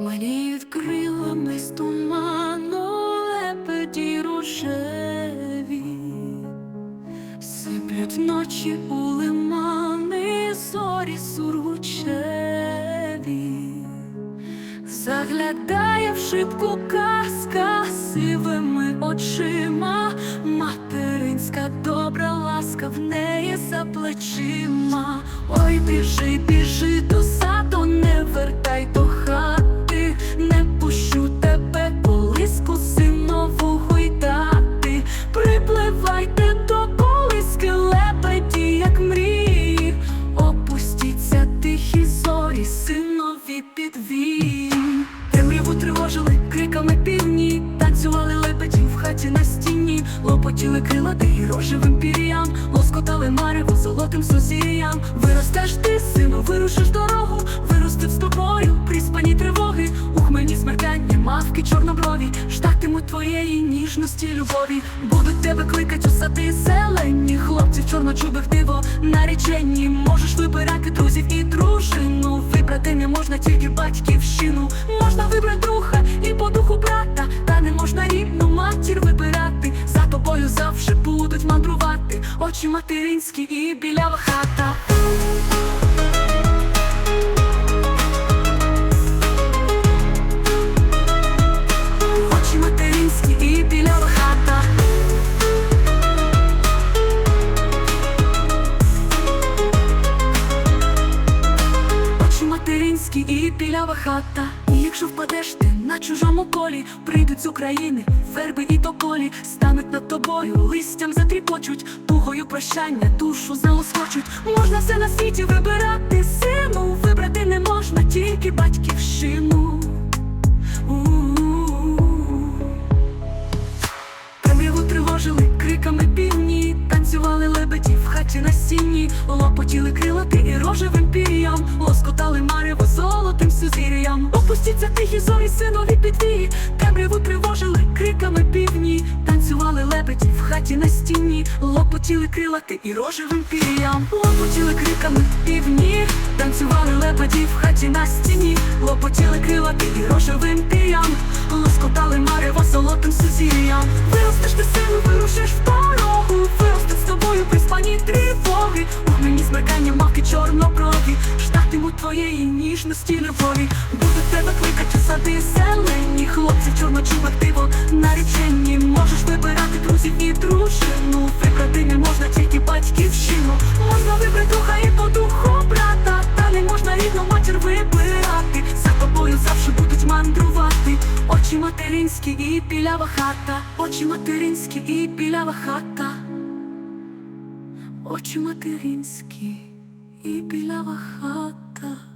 Мені відкрила мись туману лепеді рожеві, сиплять ночі у лимани, зорі сургучеві, заглядає в шибку казка сивими очима, материнська добра ласка в неї за плечима. Ой, біжи, біжи до саду, не вертай хаті на стіні, лопотіли крилати і рожевим пір'ям, лоскотали марево золотим сузір'ям. Виростеш ти, сину, вирушиш дорогу, виростив з тобою приспані тривоги, у хмельні смеркання, мавки чорноброві, ждатимуть твоєї ніжності, любові, будуть тебе кликать у сади зелені, хлопців чорночубих диво наречені, можеш вибирати друзів і дружину. Вибрати не можна тільки батьківщину, очі материнські і білява хата. Очі материнські і білява хата. Очі материнські і хата. І якщо впадеш ти на чужому колі, прийдуть з України, верби і тополі, стануть над тобою, листям затріпочуть, тугою прощання, душу залоскочуть. Можна все на світі вибирати, сину, вибрати не можна, тільки батьківщину. У-у-у. Темряву тривожили криками півні, танцювали лебеді в хаті на стіні, лопотіли крилати і рожевим сузір'ям. Тихі зорі, синові підвії, темряву тривожили криками півні, танцювали лебеді в хаті на стіні, лопотіли крилати і рожевим пір'ям, лопотіли криками півні, танцювали лебеді в хаті на стіні, лопотіли крилати і рожевим пір'ям, лоскотали марево золотим сузір'ям. Виростеш ти сину, вирушиш в твоєї ніжності любові. Будуть тебе кликать у сади зелені, хлопців чорночубих диво наречені. Можеш вибирати друзів і дружину. Вибрати не можна тільки батьківщину. Можна вибрати духа і по духу брата, та не можна рідну матір вибирати. За тобою завжди будуть мандрувати. Очі материнські і білява хата, очі материнські і білява хата. Очі материнські і білява хата. 가